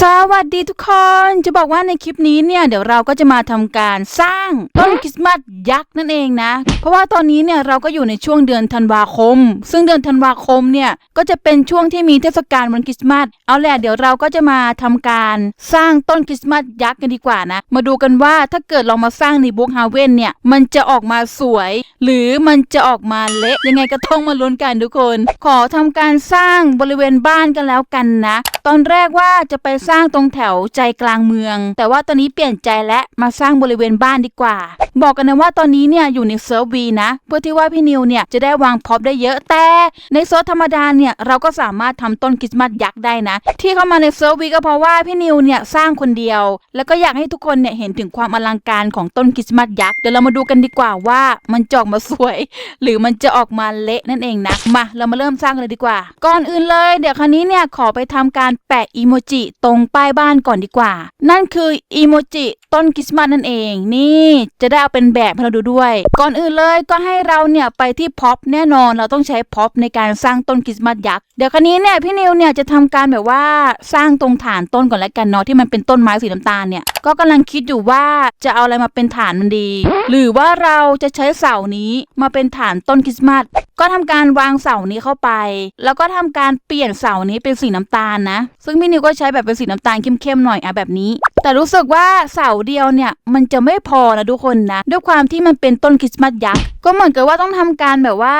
สวัสดีทุกคน จะบอกว่าในคลิปนี้เนี่ยเดี๋ยวเราก็จะมาทำการสร้างต้นคริสต์มาสยักษ์นั่นเองนะ เพราะว่าตอนนี้เนี่ยเราก็อยู่ในช่วงเดือนธันวาคม ซึ่งเดือนธันวาคมเนี่ยก็จะเป็นช่วงที่มีเทศกาลวันคริสต์มาสเอาแหละเดี๋ยวเราก็จะมาทำการสร้างต้นคริสต์มาสยักษ์กันดีกว่านะ มาดูกันว่าถ้าเกิดเรามาสร้างในบุ๊กฮาเว่นเนี่ยมันจะออกมาสวย หรือมันจะออกมาเละยังไงก็ต้องมาลุ้นกันทุกคน ขอทำการสร้างบริเวณบ้านกันแล้วกันนะ ตอนแรกว่าจะไปสร้างตรงแถวใจกลางเมือง แต่ว่าตอนนี้เปลี่ยนใจและมาสร้างบริเวณบ้านดีกว่า บอกกันนะว่าตอนนี้เนี่ยอยู่ในเซิร์ฟวีนะ เพื่อที่ว่าพี่นิวเนี่ยจะได้วางพ็อปได้เยอะแต่ ในเซิร์ฟธรรมดาเนี่ยเราก็สามารถทำต้นคริสต์มาสยักษ์ได้นะ ที่เข้ามาในเซิร์ฟวีก็เพราะว่าพี่นิวเนี่ยสร้างคนเดียว แล้วก็อยากให้ทุกคนเนี่ยเห็นถึงความอลังการของต้นคริสต์มาสยักษ์เดี๋ยวเรามาดูกันดีกว่าว่ามันจะออกมาสวย หรือมันจะออกมาเละนั่นเองนะมาเรามาเริ่มสร้างกันเลยดีกว่า ก่อนอื่นเลย เดี๋ยวคราวนี้เนี่ยขอไปทำการแปะอีโมจิตรงป้ายบ้านก่อนดีกว่า นั่นคืออีโมจิต้นคริสต์มาสนั่นเอง นี่จะได้เอาเป็นแบบให้เราดูด้วย ก่อนอื่นเลยก็ให้เราเนี่ยไปที่พ็อปแน่นอนเราต้องใช้พ็อปในการสร้างต้นคริสต์มาสยักษ์เดี๋ยวคราวนี้เนี่ยพี่นิวเนี่ยจะทำการแบบว่าสร้างตรงฐานต้นก่อนแล้วกันเนาะที่มันเป็นต้นไม้สีน้ำตาลเนี่ยก็กำลังคิดอยู่ว่าจะเอาอะไรมาเป็นฐานมันดี หรือว่าเราจะใช้เสานี้มาเป็นฐานต้นคริสต์มาสก็ทำการวางเสานี้เข้าไป แล้วก็ทำการเปลี่ยนเสานี้เป็นสีน้ำตาลนะ ซึ่งพี่นิวก็ใช้แบบเป็นสีน้ำตาลเข้มๆหน่อยอะแบบนี้ แต่รู้สึกว่าเสาเดียวเนี่ยมันจะไม่พอนะทุกคนนะ ด้วยความที่มันเป็นต้นคริสต์มาสยักษ์ก็เหมือนกับว่าต้องทำการแบบว่า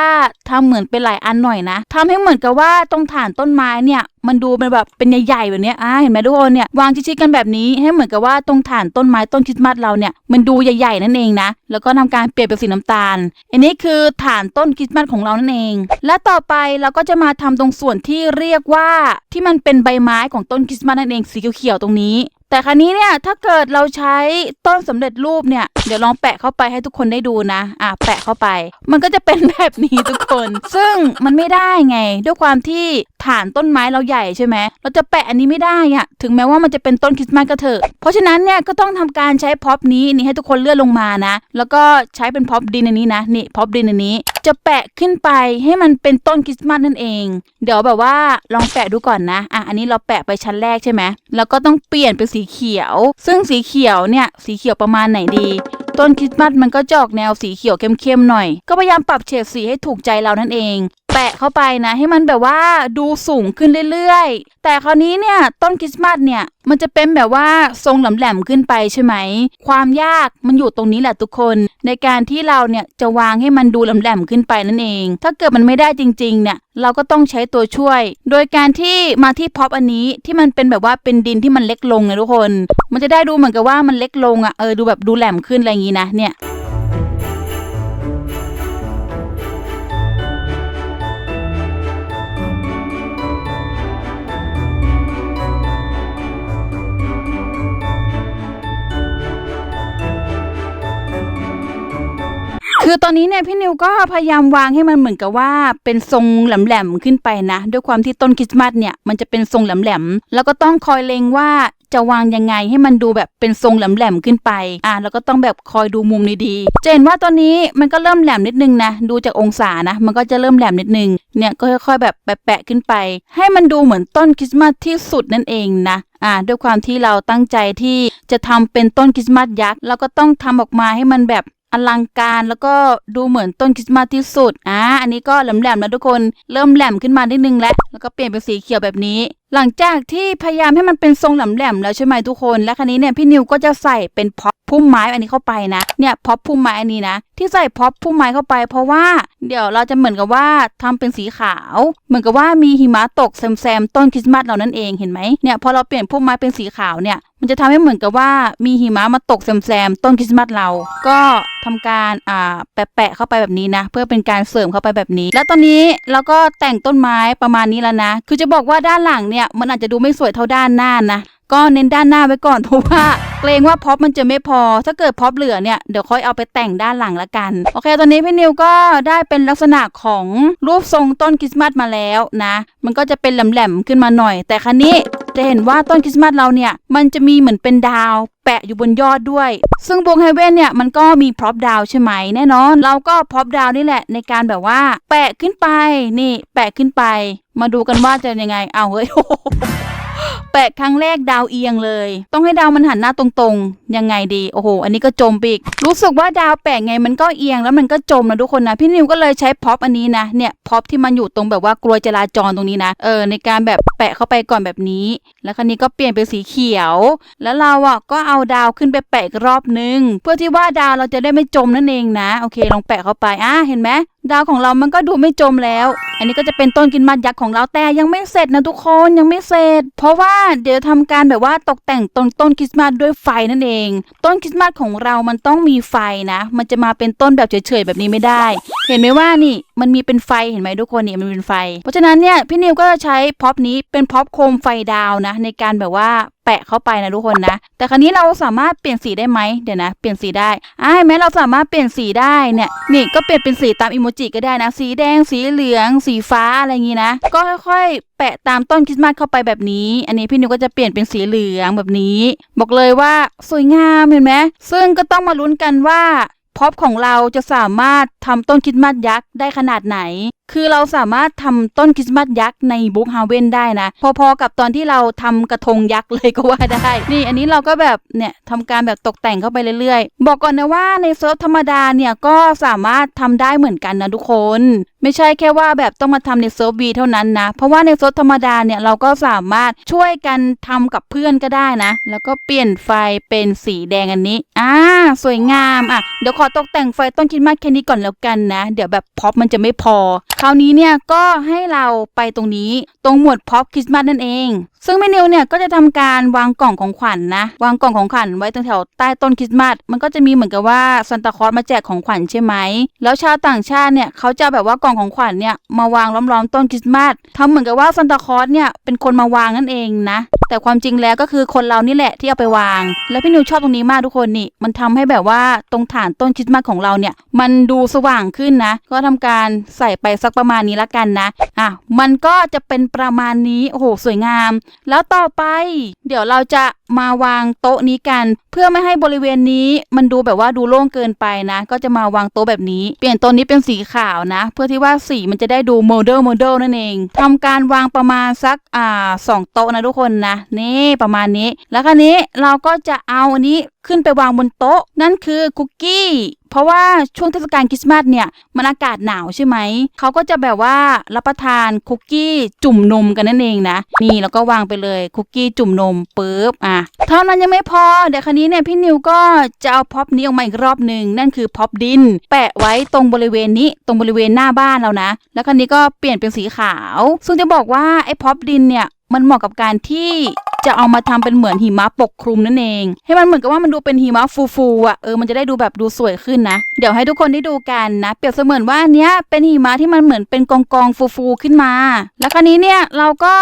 ทำเหมือนเป็นหลายอันหน่อยนะทำให้เหมือนกับว่าตรงฐานต้นไม้เนี่ยมันดูเป็นแบบเป็นใหญ่ๆแบบนี้อ่าเห็นไหมทุกคนเนี่ยวางชิดๆกันแบบนี้ให้เหมือนกับว่าตรงฐานต้นไม้ต้นคริสต์มาสเราเนี่ยมันดูใหญ่ๆนั่นเองนะ แล้วก็ทำการเปลี่ยนเป็นสีน้ำตาล อันนี้คือฐานต้นคริสต์มาสของเรานั่นเอง และต่อไปเราก็จะมาทำตรงส่วนที่เรียกว่าที่มันเป็นใบไม้ของต้นคริสต์มาสนั่นเองสีเขียวๆตรงนี้ แต่ครั้นี้เนี่ยถ้าเกิดเราใช้ต้นสำเร็จรูปเนี่ยเดี๋ยวลองแปะเข้าไปให้ทุกคนได้ดูนะ อะแปะเข้าไป มันก็จะเป็นแบบนี้ทุกคน ซึ่งมันไม่ได้ไง ด้วยความที่ฐานต้นไม้เราใหญ่ใช่ไหมเราจะแปะอันนี้ไม่ได้อะถึงแม้ว่ามันจะเป็นต้นคริสต์มาสก็เถอะ เพราะฉะนั้นเนี่ยก็ต้องทำการใช้พ็อปนี้นี่ให้ทุกคนเลื่อนลงมานะ แล้วก็ใช้เป็นพ็อปดินอันนี้นะนี่พ็อปดินอันนี้ จะแปะขึ้นไปให้มันเป็นต้นคริสต์มาสนั่นเอง เดี๋ยวแบบว่าลองแปะดูก่อนนะอะอันนี้เราแปะไปชั้นแรกใช่ไหมแล้วก็ต้องเปลี่ยนเป็นสีเขียว ซึ่งสีเขียวเนี่ยสีเขียวประมาณไหนดี ต้นคริสต์มาสมันก็จะออกแนวสีเขียวเข้มๆหน่อย ก็พยายามปรับเฉดสีให้ถูกใจเรานั่นเอง แปะเข้าไปนะ ให้มันแบบว่าดูสูงขึ้นเรื่อยๆ แต่คราวนี้เนี่ยต้นคริสต์มาสเนี่ยมันจะเป็นแบบว่าทรงแหลมๆขึ้นไปใช่ไหม ความยากมันอยู่ตรงนี้แหละทุกคน ในการที่เราเนี่ยจะวางให้มันดูแหลมๆขึ้นไปนั่นเอง ถ้าเกิดมันไม่ได้จริงๆเนี่ยเราก็ต้องใช้ตัวช่วย โดยการที่มาที่พ็อปอันนี้ที่มันเป็นแบบว่าเป็นดินที่มันเล็กลงนะทุกคน มันจะได้ดูเหมือนกับว่ามันเล็กลงอะ่ะเออดูแบบดูแหลมขึ้นอะไรอย่างนี้นะเนี่ย คือตอนนี้เนี่ยพี่นิวก็พยายามวางให้มันเหมือนกับว่าเป็นทรงแหลมๆขึ้นไปนะ ด้วยความที่ต้นคริสต์มาสเนี่ยมันจะเป็นทรงแหลมๆแล้วก็ต้องคอยเล็งว่าจะวางยังไงให้มันดูแบบเป็นทรงแหลมๆขึ้นไป อะแล้วก็ต้องแบบคอยดูมุมดีๆจะเห็นว่าตอนนี้มันก็เริ่มแหลมนิดนึงนะ ดูจากองศานะ มันก็จะเริ่มแหลมนิดนึง เนี่ยก็ค่อยๆแบบแปะๆขึ้นไป ให้มันดูเหมือนต้นคริสต์มาสที่สุดนั่นเองนะอ่าด้วยความที่เราตั้งใจที่จะทำเป็นต้นคริสต์มาสยักษ์เราก็ต้องทำออกมาให้มันแบบ อลังการแล้วก็ดูเหมือนต้นคริสต์มาสที่สุดอ่าอันนี้ก็แหลมๆแล้วทุกคนเริ่มแหลมขึ้นมานิดนึงแล้วแล้วก็เปลี่ยนเป็นสีเขียวแบบนี้ หลังจากที่พยายามให้มันเป็นทรงแหลมๆแล้วใช่ไหมทุกคน และคราวนี้เนี่ยพี่นิวก็จะใส่เป็นพ็อ พุ่มไม้อันนี้เข้าไปนะ เนี่ยพ็อปพุ่มไม้อันนี้นะ ที่ใส่พ็อปพุ่มไม้เข้าไป เพราะว่าเดี๋ยวเราจะเหมือนกับว่าทำเป็นสีขาว เหมือนกับว่ามีหิมะตกแซมๆต้นคริสต์มาสเรานั่นเองเห็นไหมเนี่ยพอเราเปลี่ยนพุ่มไม้เป็นสีขาวเนี่ยมันจะทำให้เหมือนกับว่ามีหิมะมาตกแซมๆต้นคริสต์มาสเรา ก็ทำการอ่าแปะๆเข้าไปแบบนี้นะ เพื่อเป็นการเสริมเข้าไปแบบนี้ แล้วตอนนี้เราก็แต่งต้นไม้ประมาณนี้แล้วนะ คือจะบอกว่าด้านหลังเนี่ยมันอาจจะดูไม่สวยเท่าด้านหน้านะก็เน้นด้านหน้าไว้ก่อนเพราะว่า เกรงว่าพ็อปมันจะไม่พอ ถ้าเกิดพ็อปเหลือเนี่ย เดี๋ยวค่อยเอาไปแต่งด้านหลังละกัน โอเค ตอนนี้พี่นิวก็ได้เป็นลักษณะของรูปทรงต้นคริสต์มาสมาแล้วนะ มันก็จะเป็นแหลมๆขึ้นมาหน่อย แต่ครั้นี้จะเห็นว่าต้นคริสต์มาสเราเนี่ย มันจะมีเหมือนเป็นดาวแปะอยู่บนยอดด้วย ซึ่งบงไฮเว่นเนี่ย มันก็มีพร็อพดาวใช่ไหมแน่นอน เราก็พร็อพดาวนี่แหละในการแบบว่า แปะขึ้นไปนี่ แปะขึ้นไป มาดูกันว่าจะยังไงเอาวเฮ้ย แปะครั้งแรกดาวเอียงเลย ต้องให้ดาวมันหันหน้าตรงๆ ยังไงดี โอ้โห อันนี้ก็จมไปอีกรู้สึกว่าดาวแปะไงมันก็เอียงแล้วมันก็จมนะทุกคนนะ พี่นิวก็เลยใช้พ็อปอันนี้นะ เนี่ยพ็อปที่มันอยู่ตรงแบบว่ากลวยจราจรตรงนี้นะ เออ ในการแบบแปะเข้าไปก่อนแบบนี้ แล้วคราวนี้ก็เปลี่ยนเป็นสีเขียว แล้วเราอะก็เอาดาวขึ้นไปแปะอีกรอบนึง เพื่อที่ว่าดาวเราจะได้ไม่จมนั่นเองนะ โอเค ลองแปะเข้าไป อะ เห็นไหม ดาวของเรามันก็ดูไม่จมแล้ว อันนี้ก็จะเป็นต้นกินมัดยักษ์ของเราแต่ยังไม่เสร็จนะทุกคนยังไม่เสร็จ เพราะว่าเดี๋ยวทำการแบบว่าตกแต่งต้นต้นคริสต์มาสด้วยไฟนั่นเอง ต้นคริสต์มาสของเรามันต้องมีไฟนะ มันจะมาเป็นต้นแบบเฉยๆแบบนี้ไม่ได้ เห็นไหมว่านี่มันมีเป็นไฟเห็นไหมทุกคนนี่มันเป็นไฟ เพราะฉะนั้นเนี่ยพี่นิวก็จะใช้พ็อปนี้เป็นพ็อปโคมไฟดาวนะในการแบบว่าแปะเข้าไปนะทุกคนนะ แต่ครั้นี้เราสามารถเปลี่ยนสีได้ไหมเดี๋ยวนะ เปลี่ยนสีได้อ่าเห็นไหมเราสามารถเปลี่ยนสีได้เนี่ยนี่ก็เปลี่ยนเป็นสีตามอิโมจิก็ได้นะ สีแดงสีเหลือง สีฟ้าอะไรอย่างงี้นะ ก็ค่อยๆ แปะตามต้นคริสต์มาสเข้าไปแบบนี้ อันนี้พี่นิวก็จะเปลี่ยนเป็นสีเหลืองแบบนี้ บอกเลยว่าสวยงามเห็นไหมซึ่งก็ต้องมาลุ้นกันว่าพ็อปของเราจะสามารถทำต้นคริสต์มาสยักษ์ได้ขนาดไหนคือเราสามารถทำต้นคริสต์มาสยักษ์ในบุ๊กฮาเวนได้นะ พอๆกับตอนที่เราทำกระทงยักษ์เลยก็ว่าได้ นี่อันนี้เราก็แบบเนี่ยทำการแบบตกแต่งเข้าไปเรื่อยๆ บอกก่อนนะว่าในเซิร์ฟธรรมดาเนี่ยก็สามารถทำได้เหมือนกันนะทุกคน ไม่ใช่แค่ว่าแบบต้องมาทำในเซิร์ฟวีเท่านั้นนะ เพราะว่าในเซิร์ฟธรรมดาเนี่ยเราก็สามารถช่วยกันทำกับเพื่อนก็ได้นะ แล้วก็เปลี่ยนไฟเป็นสีแดงอันนี้อ่าสวยงามอะเดี๋ยวขอตกแต่งไฟต้นคริดมาสแค่นี้ก่อนแล้วกันนะ เดี๋ยวแบบพ็อปมันจะไม่พอคราวนี้เนี่ยก็ให้เราไปตรงนี้ตรงหมวดพ็อปคริสต์มาสนั่นเอง ซึ่งแม่นิวเนี่ยก็จะทำการวางกล่องของขวัญนนะวางกล่องของขวัญไว้ตรงแถวใต้ต้นคริสต์มาสมันก็จะมีเหมือนกับว่าซันตาคลอสมาแจกของขวัญใช่ไหมแล้วชาวต่างชาติเนี่ยเขาจะแบบว่ากล่องของขวัญเนี่ยมาวางล้อมๆต้นคริสต์มาสทำเหมือนกับว่าซันตาคลอสเนี่ยเป็นคนมาวางนั่นเองนะ แต่ความจริงแล้วก็คือคนเรานี่แหละที่เอาไปวาง แล้วพี่นิวชอบตรงนี้มากทุกคนนี่มันทำให้แบบว่าตรงฐานต้นคริสต์มาสของเราเนี่ยมันดูสว่างขึ้นนะ ก็ทำการใส่ไปสักประมาณนี้ละกันนะอะมันก็จะเป็นประมาณนี้โอ้โหสวยงาม แล้วต่อไป เดี๋ยวเราจะมาวางโต๊ะนี้กัน เพื่อไม่ให้บริเวณนี้มันดูแบบว่าดูโล่งเกินไปนะ ก็จะมาวางโต๊ะแบบนี้ เปลี่ยนโต๊ะนี้เป็นสีขาวนะ เพื่อที่ว่าสีมันจะได้ดูโมเดลโมเดลนั่นเองทำการวางประมาณสักอ่าสองโต๊ะนะทุกคนนะนี่ประมาณนี้ แล้วคราวนี้เราก็จะเอาอันนี้ขึ้นไปวางบนโต๊ะ นั่นคือคุกกี้ เพราะว่าช่วงเทศกาลคริสต์มาสเนี่ยมันอากาศหนาวใช่ไหม เขาก็จะแบบว่ารับประทานคุกกี้จุ่มนมกันนั่นเองนะ นี่แล้วก็วางไปเลยคุกกี้จุ่มนมปุ๊บอะเท่านั้นยังไม่พอ เดี๋ยวคันนี้เนี่ยพี่นิวก็จะเอาพ็อปนี้ออกมาอีกรอบหนึ่งนั่นคือพ็อปดิน แปะไว้ตรงบริเวณนี้ตรงบริเวณหน้าบ้านเรานะ แล้วคันนี้ก็เปลี่ยนเป็นสีขาว ซึ่งจะบอกว่าไอ้พ็อปดินเนี่ยมันเหมาะกับการที่ จะเอามาทำเป็นเหมือนหิมะปกคลุมนั่นเอง ให้มันเหมือนกับว่ามันดูเป็นหิมะฟูๆอะเออมันจะได้ดูแบบดูสวยขึ้นนะ เดี๋ยวให้ทุกคนได้ดูกันนะ เปรียบเสมือนว่าอันเนี้ยเป็นหิมะที่มันเหมือนเป็นกองกองฟูๆขึ้นมา แล้วคราวนี้เนี่ยเราก็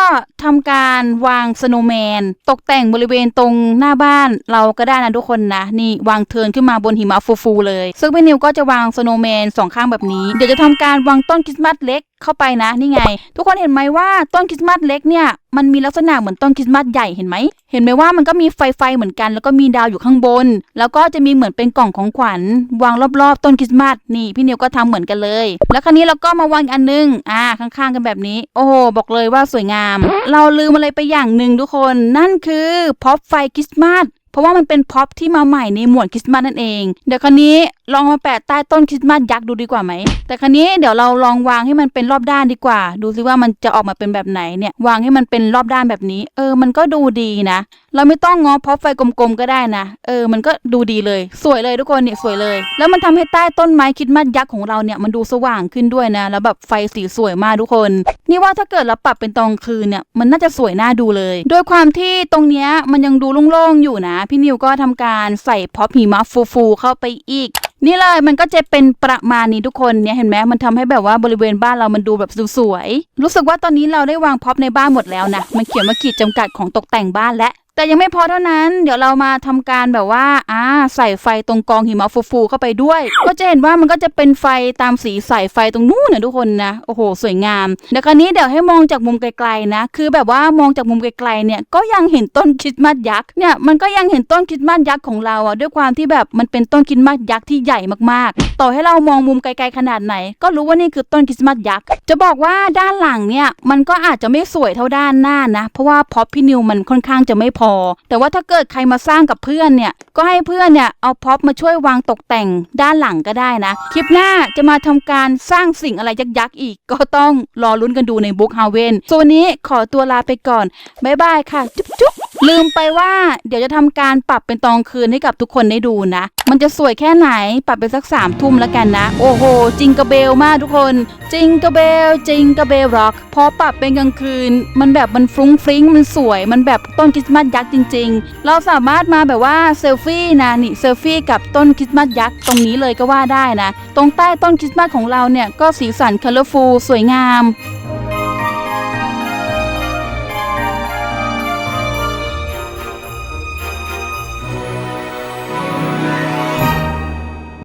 ทำการวางสโนว์แมนตกแต่งบริเวณตรงหน้าบ้านเราก็ได้นะทุกคนนะ นี่วางเทินขึ้นมาบนหิมะฟูๆเลย ซึ่งพี่นิวก็จะวางสโนว์แมนสองข้างแบบนี้ เดี๋ยวจะทำการวางต้นคริสต์มาสเล็ก เข้าไปนะนี่ไง ทุกคนเห็นไหมว่าต้นคริสต์มาสเล็กเนี่ยมันมีลักษณะเหมือนต้นคริสต์มาสใหญ่เห็นไหมเห็นไหมว่ามันก็มีไฟไฟเหมือนกัน แล้วก็มีดาวอยู่ข้างบน แล้วก็จะมีเหมือนเป็นกล่องของขวัญวางรอบๆ ต้นคริสต์มาสนี่พี่นิวก็ทำเหมือนกันเลย แล้วคราวนี้เราก็มาวางอันนึงอ่าข้างๆกันแบบนี้ โอ้โหบอกเลยว่าสวยงาม เราลืมอะไรไปอย่างหนึ่งทุกคน นั่นคือพ็อปไฟคริสต์มาส เพราะว่ามันเป็นพ็อปที่มาใหม่ในหมวดคริสต์มาสนั่นเอง เดี๋ยวคันนี้ลองมาแปะใต้ต้นคริสต์มาสยักษ์ดูดีกว่าไหม แต่คันนี้เดี๋ยวเราลองวางให้มันเป็นรอบด้านดีกว่า ดูซิว่ามันจะออกมาเป็นแบบไหนเนี่ย วางให้มันเป็นรอบด้านแบบนี้ เออ มันก็ดูดีนะ เราไม่ต้องง้อพ็อปไฟกลมๆก็ได้นะ เออ มันก็ดูดีเลย สวยเลยทุกคนเนี่ยสวยเลย แล้วมันทำให้ใต้ต้นไม้คริดมัดยักษ์ของเราเนี่ยมันดูสว่างขึ้นด้วยนะ แล้วแบบไฟสีสวยมากทุกคน นี่ว่าถ้าเกิดเราปรับเป็นตอนคืนเนี่ยมันน่าจะสวยน่าดูเลยด้วยความที่ตรงเนี้ยมันยังดูโล่งๆอยู่นะ พี่นิวก็ทำการใส่พ็อปหิมะฟูๆเข้าไปอีกนี่เลยมันก็จะเป็นประมาณนี้ทุกคนเนี่ยเห็นไหมมันทำให้แบบว่าบริเวณบ้านเรามันดูแบบสวยๆรู้สึกว่าตอนนี้เราได้วางพ็อปในบ้านหมดแล้วนะ มันเขียนมาขีดจำกัดของตกแต่งบ้านและ แต่ยังไม่พอเท่านั้น เดี๋ยวเรามาทำการแบบว่าอ่าใส่ไฟตรงกองหิมะฟูๆเข้าไปด้วย ก็จะเห็นว่ามันก็จะเป็นไฟตามสีใสายไฟตรงนู้นนะทุกคนนะโอ้โห สวยงามเดี๋ยวคราวนี้เดี๋ยวให้มองจากมุมไกลๆนะ คือแบบว่ามองจากมุมไกลๆเนี่ยก็ยังเห็นต้นคริสต์มาสยักษ์เนี่ยมันก็ยังเห็นต้นคริสต์มาสยักษ์ของเราอะด้วยความที่แบบมันเป็นต้นคริสต์มาสยักษ์ที่ใหญ่มากๆ ต่อให้เรามองมุมไกลๆขนาดไหน ก็รู้ว่านี่คือต้นคริสต์มาสยักษ์จะบอกว่าด้านหลังเนี่ยมันก็อาจจะไม่สวยเท่าด้านหน้านะ เพราะว่าพอปพี่นิวมันค่อนข้างจะไม่พอ แต่ว่าถ้าเกิดใครมาสร้างกับเพื่อนเนี่ย ก็ให้เพื่อนเนี่ยเอาพ็อปมาช่วยวางตกแต่งด้านหลังก็ได้นะ คลิปหน้าจะมาทำการสร้างสิ่งอะไรยักษ์ๆอีก ก็ต้องรอลุ้นกันดูในบุ๊กฮาเวนส่วนนี้ขอตัวลาไปก่อน บ๊ายบายค่ะ จุ๊บจุ๊บ ลืมไปว่าเดี๋ยวจะทำการปรับเป็นตอนคืนให้กับทุกคนได้ดูนะ มันจะสวยแค่ไหนปรับไปสักสามทุ่มแล้วกันนะ โอ้โห จิงกระเบลมากทุกคน จิงกระเบล จิงกระเบลร็อก พอปรับเป็นกลางคืน มันแบบมันฟรุ้งฟริ้งมันสวย มันแบบต้นคริสต์มาสยักษ์จริง ๆ เราสามารถมาแบบว่าเซลฟี่นะนี่เซลฟี่กับต้นคริสต์มาสยักษ์ตรงนี้เลยก็ว่าได้นะ ตรงใต้ต้นคริสต์มาสของเราเนี่ยก็สีสันคัลเลอร์ฟูลสวยงาม